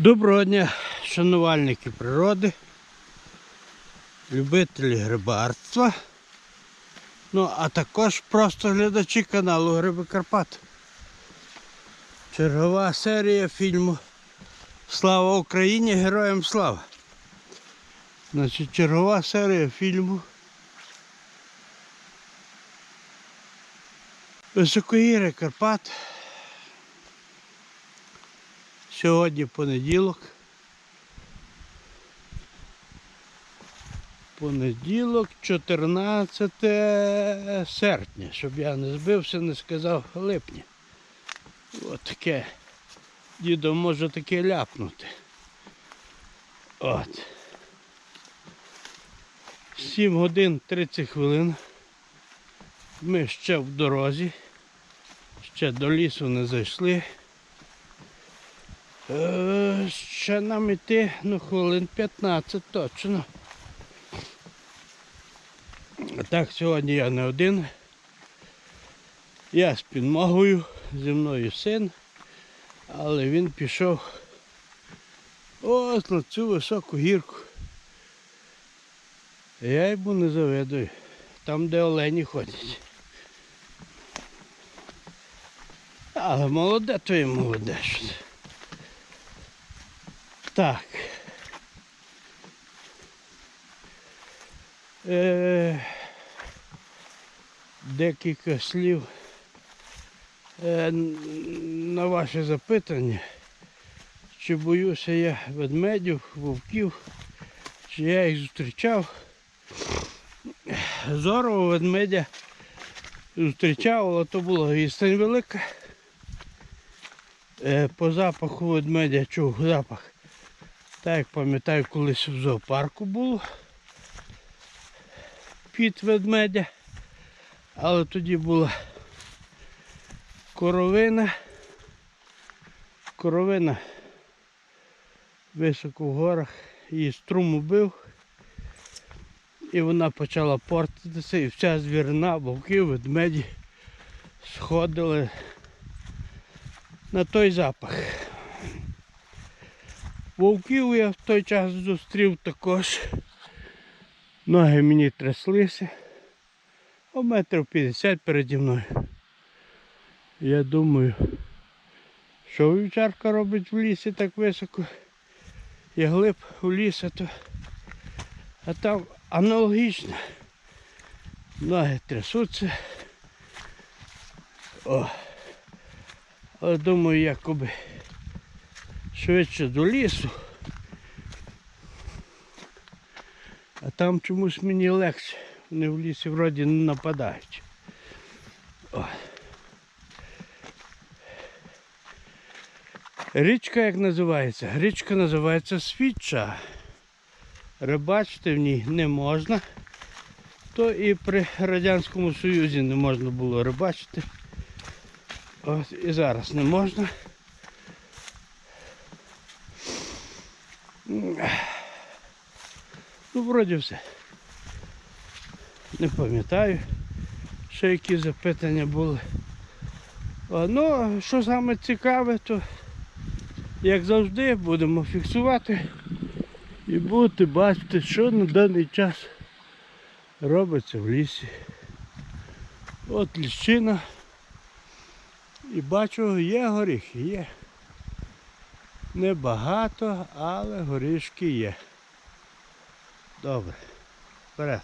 Доброго дня, шанувальники природи, любителі грибарства, ну а також просто глядачі каналу Гриби Карпат. Чергова серія фільму Слава Україні! Героям слава! Значить, чергова серія фільму Високогір'я Карпат. Сьогодні понеділок. Понеділок, 14 серпня, щоб я не збився, не сказав липня. От таке. Дідо може таке ляпнути. От. 7 годин 30 хвилин. Ми ще в дорозі. Ще до лісу не зайшли. Е, Ще нам іти, ну, хвилин 15 точно. Так, сьогодні я не один. Я з підмогою, зі мною син, але він пішов ось на цю високу гірку. Я йому не завидую. Там, де олені ходять. Але молоде, то і молоде. щось. Так. Е, декілька слів е, на ваше запитання, чи боюся я ведмедів, вовків, чи я їх зустрічав. Зорового ведмедя зустрічав, але то була відстань велика. Е, По запаху ведмедя чув запах. Так як пам'ятаю, колись в зоопарку було під ведмедя. Але тоді була коровина. Коровина високо в горах, її струм убив. І вона почала портитися, і вся звірина, вовки, ведмеді сходили на той запах. Вовків я в той час зустрів також. Ноги мені тряслися. А метрів 50 переді мною. Я думаю, що вівчарка робить в лісі так високо. Я глиб у ліс, а то а там аналогічно. Ноги трясуться. О. Але думаю, якоби швидше до лісу. А там чомусь мені легше. Вони в лісі вроді не нападають. О. Річка як називається? Річка називається Свіча. Рибачити в ній не можна. То і при Радянському Союзі не можна було рибачити. От і зараз не можна. Вроді все. Не пам'ятаю, що які запитання були. Ну, що саме цікаве, то як завжди будемо фіксувати і будете бачити, що на даний час робиться в лісі. От ліщина. І бачу, є горіхи, є. Небагато, але горішки є. Добре. Вперед.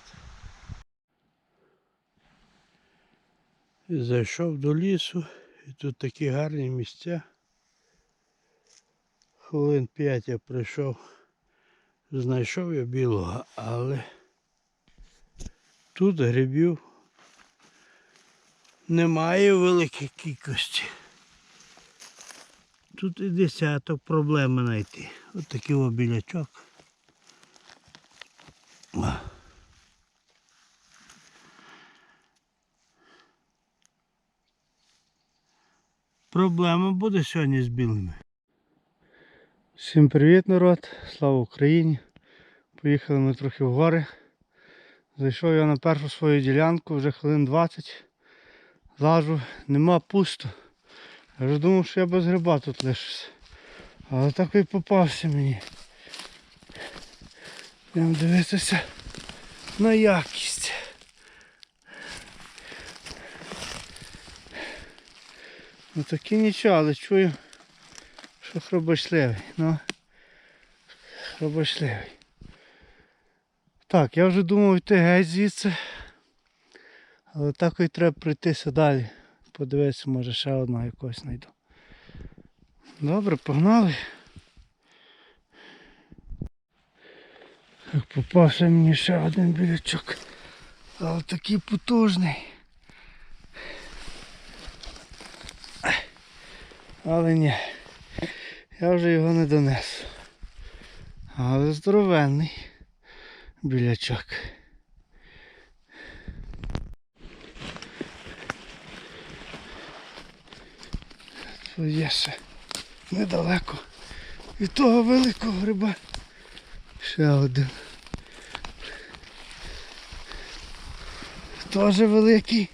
Зайшов до лісу, і тут такі гарні місця. Хвилин п'ять я прийшов, знайшов я білого, але тут грибів немає в великій кількості. Тут і десяток проблеми знайти. Ось такий обілячок. Проблема буде сьогодні з білими. Всім привіт, народ! Слава Україні! Поїхали ми трохи в гори. Зайшов я на першу свою ділянку, вже хвилин 20. Лажу, нема пусто. Я вже думав, що я без гриба тут лишуся. Але такий попався мені. Будемо дивитися на якість. Ну такі нічого, але чую, що хробошливий. Ну, хробошливий. Так, я вже думав йти геть звідси. Але так і треба пройтися далі. Подивитися, може ще одного якогось знайду. Добре, погнали. Попався мені ще один білячок. Але такий потужний. Але ні. Я вже його не донесу. Але здоровенний білячок. Тут є ще недалеко від того великого гриба. Ще один. Теж великий,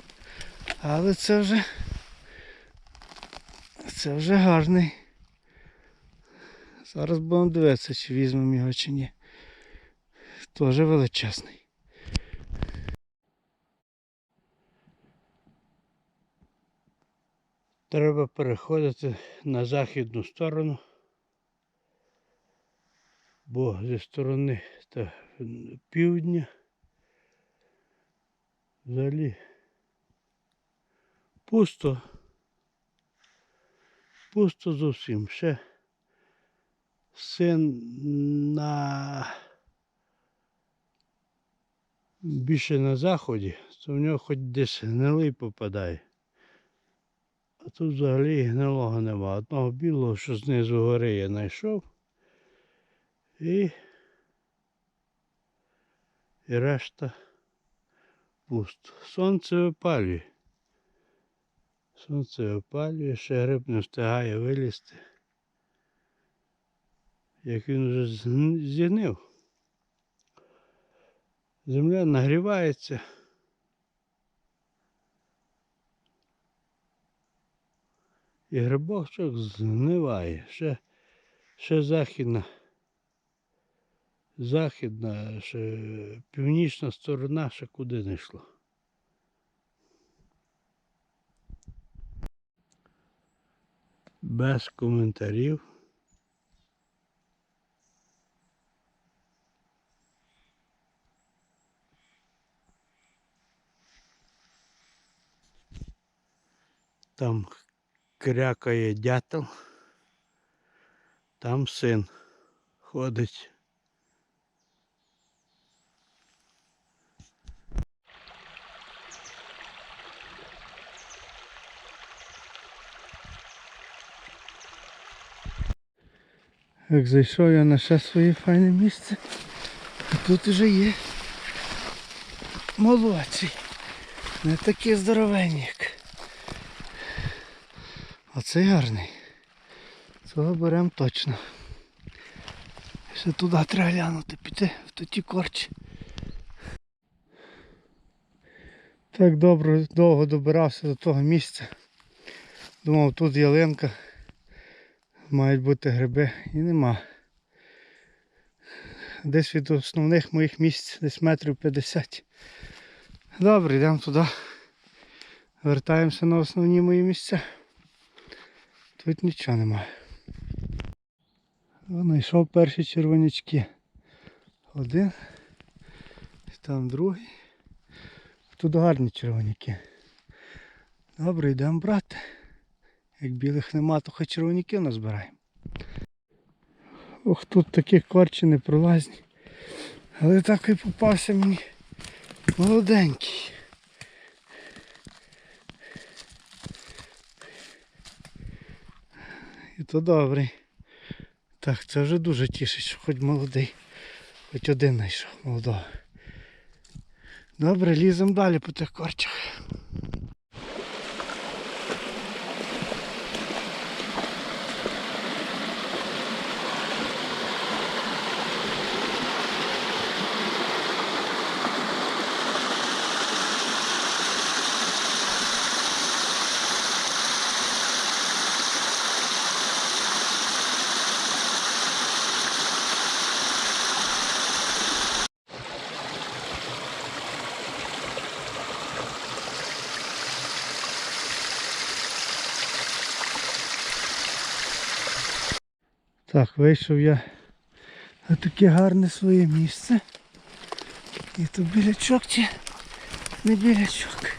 але це вже це вже гарний. Зараз будемо дивитися, чи візьмемо його чи ні. Теж величезний. Треба переходити на західну сторону, бо зі сторони та півдня взагалі пусто. Пусто зовсім. Ще син на більше на заході, то в нього хоч десь гнилий попадає. А тут взагалі гнилого нема. Одного білого, що знизу гори я знайшов. І, і решта пусто. Сонце випалює. Сонце випалює, ще гриб не встигає вилізти. Як він вже зігнив. Земля нагрівається. І грибочок згниває. Ще, ще західна. Західна, ще північна сторона ще куди не йшло. Без коментарів. Там крякає дятел. Там син ходить. Як зайшов я на ще своє файне місце, а тут вже є молодший. Не такий здоровенний. як. Оцей гарний. Цього беремо точно. Ще туди треба глянути, піти в ті корчі. Так добре, довго добирався до того місця. Думав, тут ялинка. Мають бути гриби і нема. Десь від основних моїх місць, десь метрів 50. Добре, йдемо туди. Вертаємося на основні мої місця. Тут нічого немає. Знайшов перші червонячки. Один. Там другий. Тут гарні червоняки. Добре, йдемо брати. Як білих нема, то хоч червоняків назбираємо. Ох, тут такі корчі не пролазні. Але так і попався мені молоденький. І то добрий. Так, це вже дуже тішить, що хоч молодий. Хоч один знайшов молодого. Добре, ліземо далі по тих корчах. Так, вийшов я на таке гарне своє місце. І то білячок чи не білячок.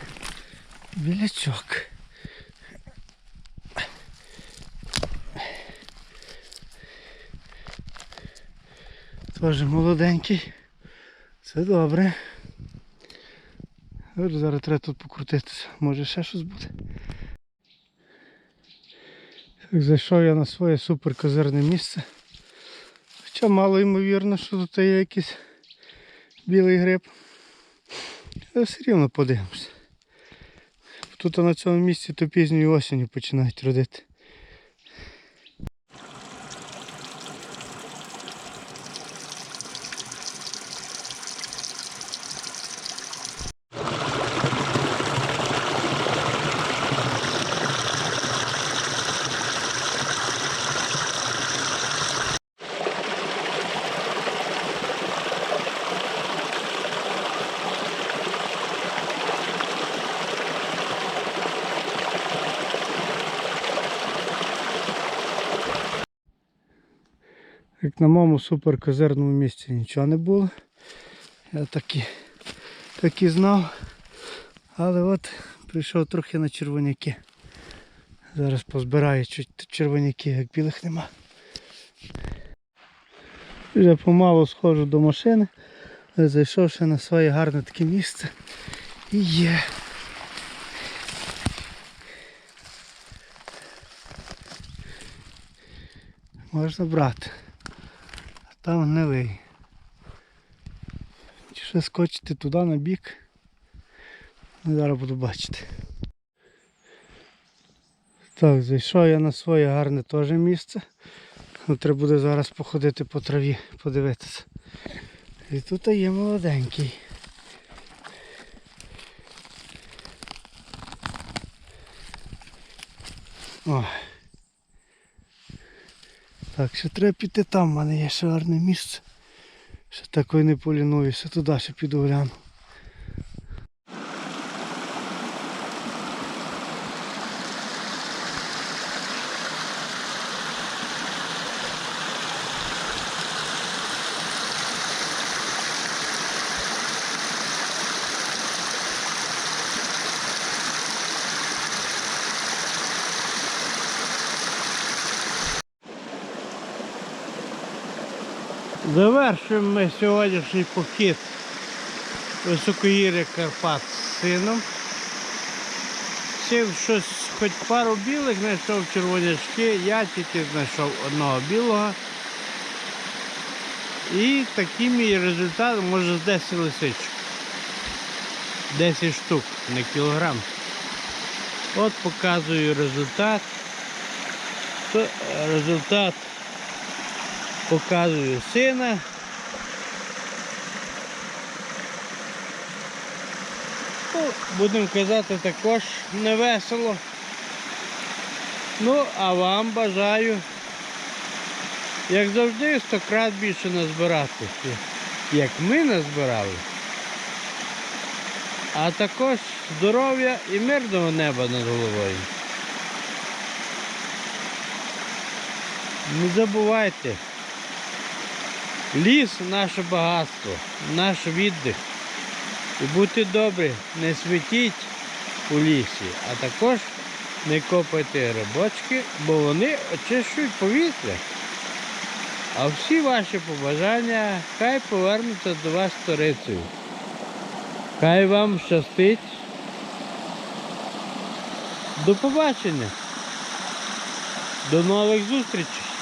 Білячок. Теж молоденький. Це добре. Зараз треба тут покрутитися. Може ще щось буде. Зайшов я на своє суперкозирне місце. Хоча мало ймовірно, що тут є якийсь білий гриб. Але все рівно подивимось. Тут на цьому місці то пізньою осінню починають родити. Як на моєму суперкозирному місці нічого не було. Я так і, так і знав. Але от прийшов трохи на червоняки. Зараз позбираю чуть червоняки, як білих нема. Вже помалу сходжу до машини, зайшов ще на своє гарне таке місце. І є. Можна брати. Там гнилий. Чи ще скочити туди на бік. Ну, зараз буду бачити. Так, зайшов я на своє гарне теж місце. Треба буде зараз походити по траві, подивитися. І тут є молоденький. О. Так, ще треба піти там, в мене є ще гарне місце. Ще такої не полінуюся, туди ще піду гляну. Завершуємо ми сьогоднішній похід високогір'я Карпат з сином. Сів щось, хоч пару білих знайшов червонячки, я тільки знайшов одного білого. І такий мій результат може з 10 лисичок. 10 штук, не кілограм. От показую результат. Результат показую сина. Ну, будемо казати, також не весело. Ну, а вам бажаю, як завжди, сто крат більше назбирати, як ми назбирали. А також здоров'я і мирного неба над головою. Не забувайте, ліс наше багатство, наш віддих. І будьте добрі, не світіть у лісі, а також не копайте грибочки, бо вони очищують повітря. А всі ваші побажання хай повернуться до вас сторицею. Хай вам щастить. До побачення. До нових зустрічей.